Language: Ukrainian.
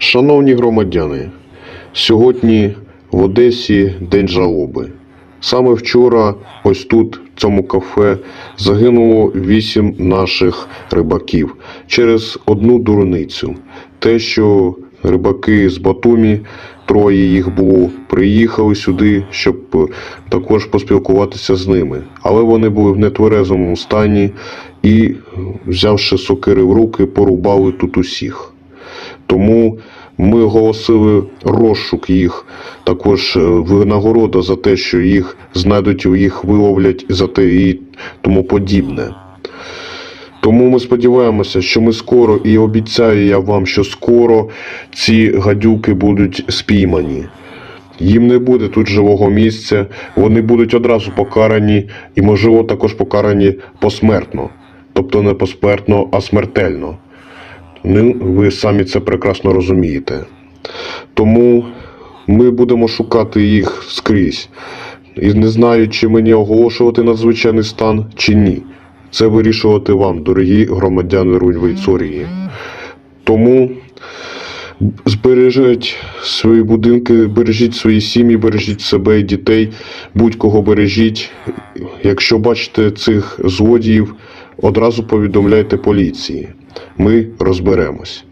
Шановні громадяни, сьогодні в Одесі День жалоби. Саме вчора, ось тут, в цьому кафе, загинуло вісім наших рибаків через одну дурницю. Те, що рибаки з Батумі, троє їх було, приїхали сюди, щоб також поспілкуватися з ними. Але вони були в нетверезому стані і, взявши сокири в руки, порубали тут усіх. Тому ми оголосили розшук їх, також е, винагорода за те, що їх знайдуть, їх виловлять за те і тому подібне. Тому ми сподіваємося, що ми скоро, і обіцяю я вам, що скоро ці гадюки будуть спіймані. Їм не буде тут живого місця, вони будуть одразу покарані і, можливо, також покарані посмертно. Тобто не посмертно, а смертельно. Ну, ви самі це прекрасно розумієте. Тому ми будемо шукати їх скрізь. І не знаю, чи мені оголошувати надзвичайний стан, чи ні. Це вирішувати вам, дорогі громадяни Рунь-Вейцорії. Тому збережіть свої будинки, бережіть свої сім'ї, бережіть себе і дітей, будь-кого бережіть. Якщо бачите цих злодіїв, одразу повідомляйте поліції. Ми розберемось.